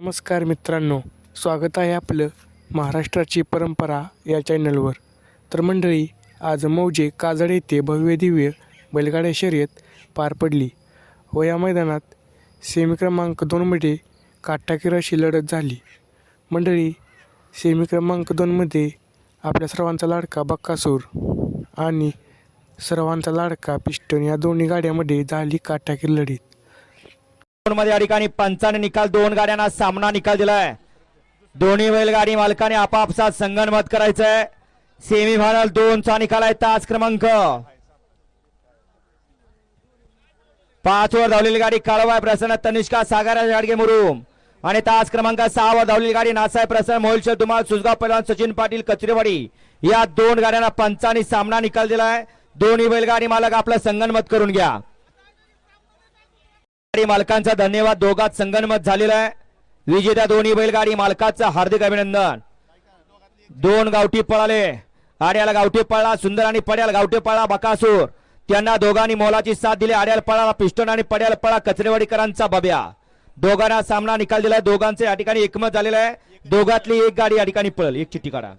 नमस्कार मित्रांनो स्वागत आहे आपलं महाराष्ट्राची परंपरा या चॅनलवर. तर मंडळी आज मौजे काजळ येथे भव्य दिव्य बैलगाड्या शर्यत पार पडली. व या मैदानात सेमी क्रमांक दोनमध्ये काटाकीर अशी लढत झाली. मंडळी सेमी क्रमांक दोनमध्ये आपल्या सर्वांचा लाडका बक्कासूर आणि सर्वांचा लाडका पिस्टन या दोन्ही गाड्यामध्ये झाली काटाकीर लढत. मध्ये या ठिकाणी पंचाने निकाल दोन गाड्यांना सामना निकाल दिलाय. दोन्ही बैलगाडी मालकाने आपापसात संगनमत करायचंय. सेमी फायनल दोनचा निकाल आहे तास क्रमांक. पाच वर धावलेली गाडी काळवाय प्रसन्न तनिष्का सागर गाडगे मुरुम. आणि तास क्रमांक सहा वर धावलेली गाडी नासाय प्रसन्न मोहिल तुम्हाला सुजगाव पैलवान सचिन पाटील कचरेवाडी. या दोन गाड्यांना पंचाने सामना निकाल दिलाय. दोन्ही बैलगाडी मालक आपलं संगनमत करून घ्या. गाडी मालकांचा धन्यवाद. दोघात संगनमत झालेला आहे. विजेत्या दोन्ही बैलगाडी मालकाचं हार्दिक अभिनंदन. दोन गावठी पळाले. आड्याला गावठी पळला सुंदर आणि पड्याला गावठी पळला बकासूर. त्यांना दोघांनी मोलाची साथ दिली. आड्याला पळाला पिस्टन आणि पड्याला पळा कचरेवाडीकरांचा बब्या. दोघांना सामना निकाल दिलाय. दोघांचे या ठिकाणी एकमत झालेलं आहे. दोघातली एक गाडी या ठिकाणी पळल. एक चिठ्ठी काढा.